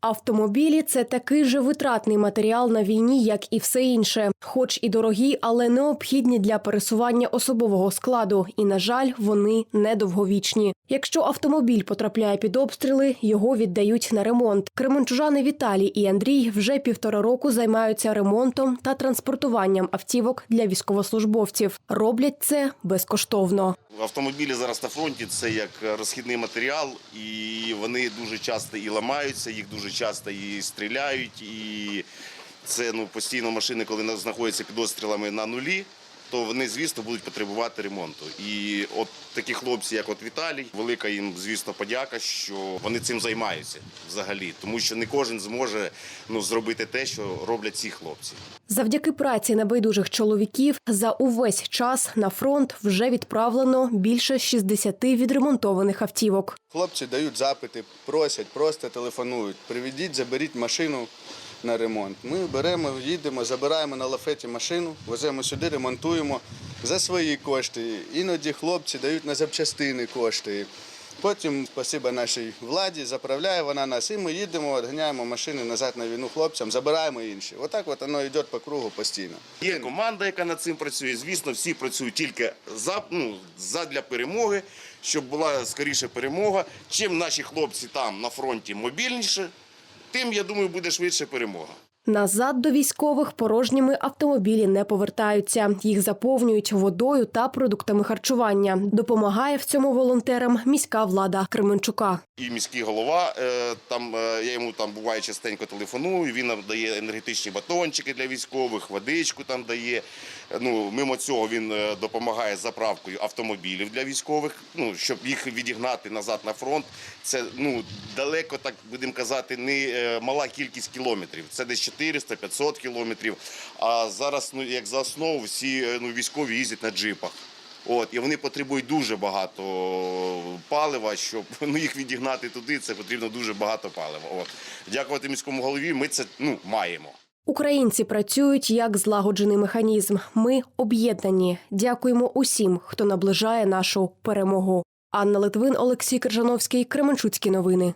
Автомобілі це такий же витратний матеріал на війні, як і все інше, хоч і дорогі, але необхідні для пересування особового складу. І, на жаль, вони недовговічні. Якщо автомобіль потрапляє під обстріли, його віддають на ремонт. Кременчужани Віталій і Андрій вже півтора року займаються ремонтом та транспортуванням автівок для військовослужбовців. Роблять це безкоштовно. Автомобілі зараз на фронті це як розхідний матеріал, і вони дуже часто і ламаються, їх дуже часто і стріляють. І це ну, постійно машини, коли на- знаходяться під острілами на нулі, то вони, звісно, будуть потребувати ремонту. І от такі хлопці, як от Віталій, велика їм, звісно, подяка, що вони цим займаються взагалі, тому що не кожен зможе ну, зробити те, що роблять ці хлопці. Завдяки праці небайдужих чоловіків за увесь час на фронт вже відправлено більше 60 відремонтованих автівок. Хлопці дають запити, просять, просто телефонують. Приведіть, заберіть машину на ремонт. Ми беремо, їдемо, забираємо на лафеті машину, веземо сюди, ремонтуємо за свої кошти. Іноді хлопці дають на запчастини кошти. Потім, спасибо нашій владі, заправляє вона нас, і ми їдемо, відганяємо машини назад на війну хлопцям, забираємо інші. Отак от воно йде по кругу постійно. Є команда, яка над цим працює. Звісно, всі працюють тільки за, ну, задля перемоги, щоб була скоріше перемога. Чим наші хлопці там на фронті мобільніше, тим, я думаю, буде швидше перемога. Назад до військових порожніми автомобілі не повертаються. Їх заповнюють водою та продуктами харчування. Допомагає в цьому волонтерам міська влада Кременчука. І міський голова, е, там, е, я йому там буває частенько телефоную, він нам дає енергетичні батончики для військових, водичку там дає. Ну, мимо цього він е, допомагає з заправкою автомобілів для військових, ну, щоб їх відігнати назад на фронт. Це ну, далеко, так будемо казати, не мала кількість кілометрів. Це десь 400-500 кілометрів. А зараз, ну, як за основу, всі е, ну, військові їздять на джипах. От, і вони потребують дуже багато палива, щоб ну, їх відігнати туди, це потрібно дуже багато палива. От. Дякувати міському голові, ми це ну, маємо. Українці працюють як злагоджений механізм. Ми об'єднані. Дякуємо усім, хто наближає нашу перемогу. Анна Литвин, Олексій Крижановський, Кременчуцькі новини.